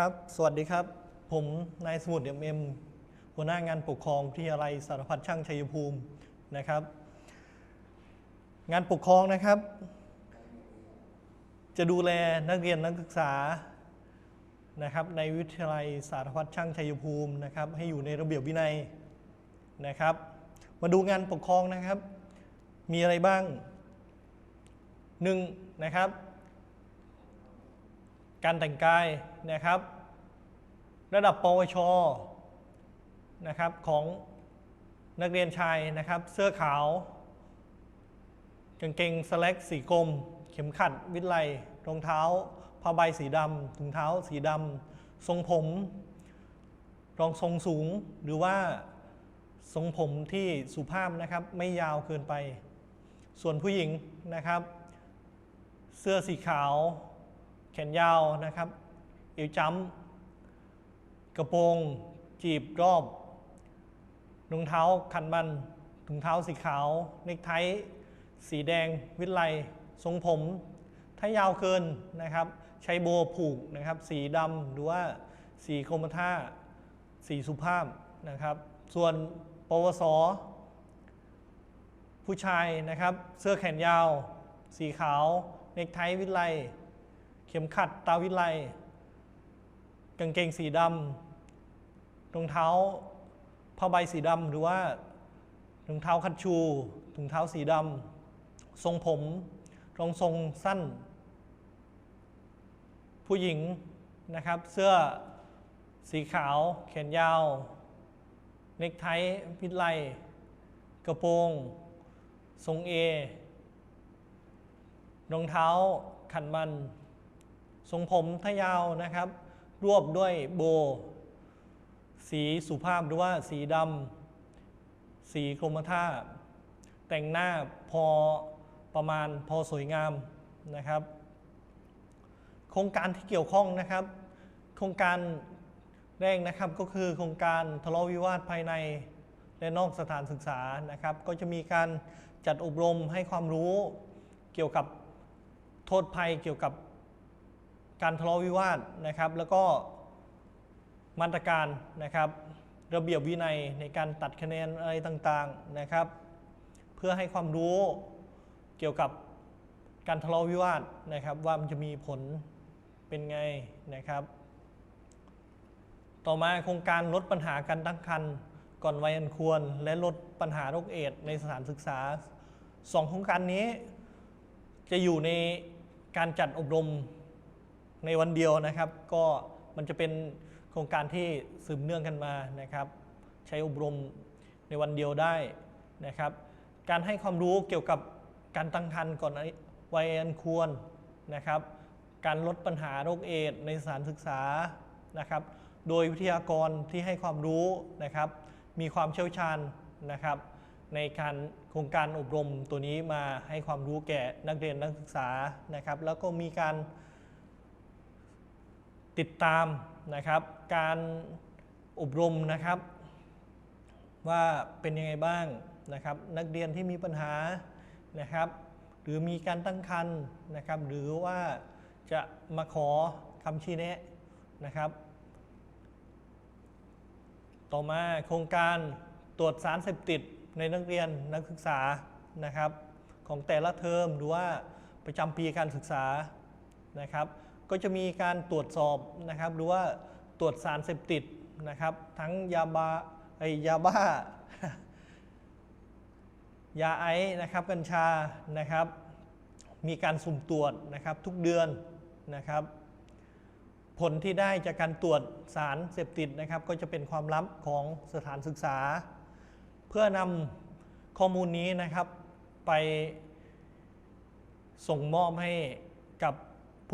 ครับ สวัสดีครับ ผมนายสมุทรเอ็มเอ็มหัวหน้างานปกครองวิทยาลัยสารพัดช่างชัยภูมินะครับ งานปกครองนะครับ จะดูแลนักเรียนนักศึกษานะครับ ในวิทยาลัยสารพัดช่างชัยภูมินะครับ ให้อยู่ในระเบียบวินัยนะครับ มาดูงานปกครองนะครับ มีอะไรบ้างหนึ่งนะครับ การแต่งกายนะครับ ระดับปวชนะครับของนักเรียนชายนะครับ เสื้อขาวกางเกงสแลกสีกรมเข็มขัดวิทไลรองเท้าผ้าใบสีดำถุงเท้าสีดำทรงผม รองทรงสูงหรือว่าทรงผมที่สุภาพนะครับไม่ยาวเกินไป ส่วนผู้หญิงนะครับ เสื้อสีขาว แขนยาวนะครับ เอวจ้ำกระโปรง จีบรอบรองเท้าคันมันถุงเท้าสีขาว เนคไทสีแดง วิไลทรงผม ถ้ายาวเกินนะครับ ใช้โบว์ผูกนะครับ สีดำหรือว่าสีกรมท่า สีสุภาพนะครับ ส่วนปวส ผู้ชายนะครับ เสื้อแขนยาว สีขาว เนคไทวิไล เข็มขัดตาวิไลกางเกงสีดำรองเท้าผ้าใบสีดำหรือว่ารองเท้าคัดชูถุงเท้าสีดำทรงผมรองทรงสั้น ผู้หญิงนะครับ เสื้อสีขาว แขนยาว เนคไทพิดไลกระโปรง ทรงเอรองเท้าขันมัน ทรงผมถ้ายาวนะครับ รวบด้วยโบ สีสุภาพหรือว่าสีดำสีกรมท่า แต่งหน้าพอประมาณพอสวยงามนะครับ โครงการที่เกี่ยวข้องนะครับ โครงการแรกนะครับก็คือโครงการทะเลาะวิวาทภายในและนอกสถานศึกษานะครับ ก็จะมีการจัดอบรมให้ความรู้เกี่ยวกับโทษภัยเกี่ยวกับ การทะเลาะวิวาทนะครับ แล้วก็มาตรการนะครับ ระเบียบวินัยในการตัดคะแนนอะไรต่างๆนะครับ เพื่อให้ความรู้เกี่ยวกับการทะเลาะวิวาทนะครับ ว่ามันจะมีผลเป็นไงนะครับ ต่อมาโครงการลดปัญหาการตั้งครรภ์ก่อนวัยอันควร และลดปัญหาโรคเอดในสถานศึกษาสองโครงการนี้ จะอยู่ในการจัดอบรม ในวันเดียวนะครับ ก็มันจะเป็นโครงการที่สืบเนื่องกันมานะครับ ใช้อบรมในวันเดียวได้นะครับ การให้ความรู้เกี่ยวกับการตั้งครรภ์ก่อนวัยอันควรนะครับ การลดปัญหาโรคเอดในสถานศึกษานะครับ โดยวิทยากรที่ให้ความรู้นะครับ มีความเชี่ยวชาญนะครับ ในการโครงการอบรมตัวนี้มาให้ความรู้แก่นักเรียนนักศึกษานะครับ แล้วก็มีการ ติดตามนะครับการอบรมนะครับ ว่าเป็นยังไงบ้างนะครับ นักเรียนที่มีปัญหานะครับ หรือมีการตั้งครรภ์นะครับ หรือว่าจะมาขอคำชี้แนะนะครับ ต่อมาโครงการตรวจสารเสพติดในนักเรียนนักศึกษานะครับ ของแต่ละเทอมหรือว่าประจำปีการศึกษานะครับ ก็จะมีการตรวจสอบนะครับ หรือว่าตรวจสารเสพติดนะครับ ทั้งยาบาไอยาบ้า ยาไอนะครับกัญชานะครับ มีการสุ่มตรวจนะครับทุกเดือนนะครับ ผลที่ได้จากการตรวจสารเสพติดนะครับ ก็จะเป็นความลับของสถานศึกษา เพื่อนำข้อมูลนี้นะครับไปส่งมอบให้กับ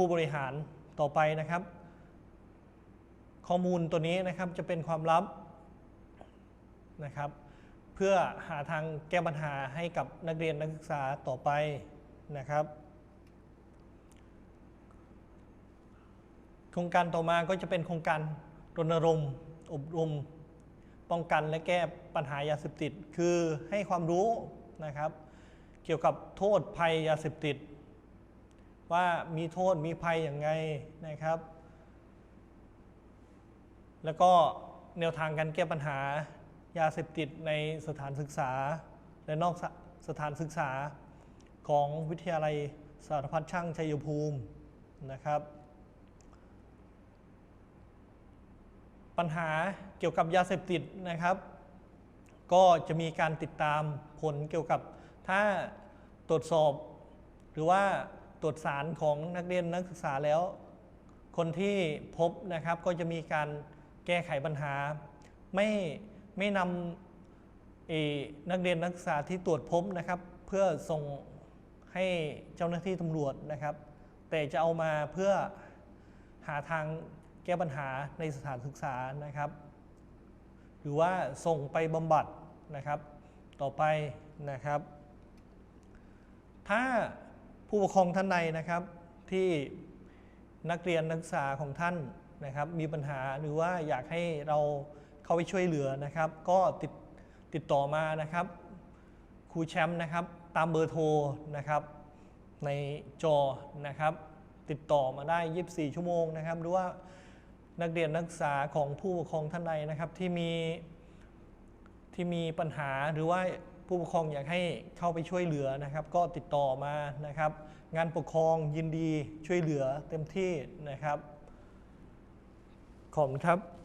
ผู้บริหารต่อไปนะครับ ข้อมูลตัวนี้นะครับจะเป็นความลับนะครับ เพื่อหาทางแก้ปัญหาให้กับนักเรียนนักศึกษาต่อไปนะครับ โครงการต่อมาก็จะเป็นโครงการรณรงค์อบรม ป้องกันและแก้ปัญหายาเสพติด คือให้ความรู้นะครับ เกี่ยวกับโทษภัยยาเสพติด ว่ามีโทษมีภัยอย่างไงนะครับ แล้วก็แนวทางการแก้ปัญหายาเสพติดในสถานศึกษา และนอกสสถานศึกษาของวิทยาลัยสารพัดช่างชัยภูมินะครับ ปัญหาเกี่ยวกับยาเสพติดนะครับ ก็จะมีการติดตามผลเกี่ยวกับถ้าตรวจสอบ หรือว่า ตรวจสารของนักเรียนนักศึกษาแล้ว คนที่พบนะครับก็จะมีการแก้ไขปัญหา ไม่ไม่นำนักเรียนนักศึกษาที่ตรวจพบนะครับ เพื่อส่งให้เจ้าหน้าที่ตำรวจนะครับ แต่จะเอามาเพื่อหาทางแก้ปัญหาในสถานศึกษานะครับ หรือว่าส่งไปบำบัดนะครับ ต่อไปนะครับ ถ้า ผู้ปกครองท่านใดนะครับ ที่นักเรียนนักศึกษาของท่านนะครับ มีปัญหาหรือว่าอยากให้เราเข้าไปช่วยเหลือนะครับ ก็ติดติดต่อมานะครับครูแชมป์นะครับ ตามเบอร์โทรนะครับ ในจอนะครับ ติดต่อมาได้ 24 ชั่วโมงนะครับ หรือว่านักเรียนนักศึกษาของผู้ปกครองท่านใดนะครับที่มีที่มีปัญหาหรือว่า ผู้ปกครองอยากให้เข้าไปช่วยเหลือนะครับ ก็ติดต่อมานะครับ งานปกครองยินดีช่วยเหลือเต็มที่นะครับ ขอบคุณครับ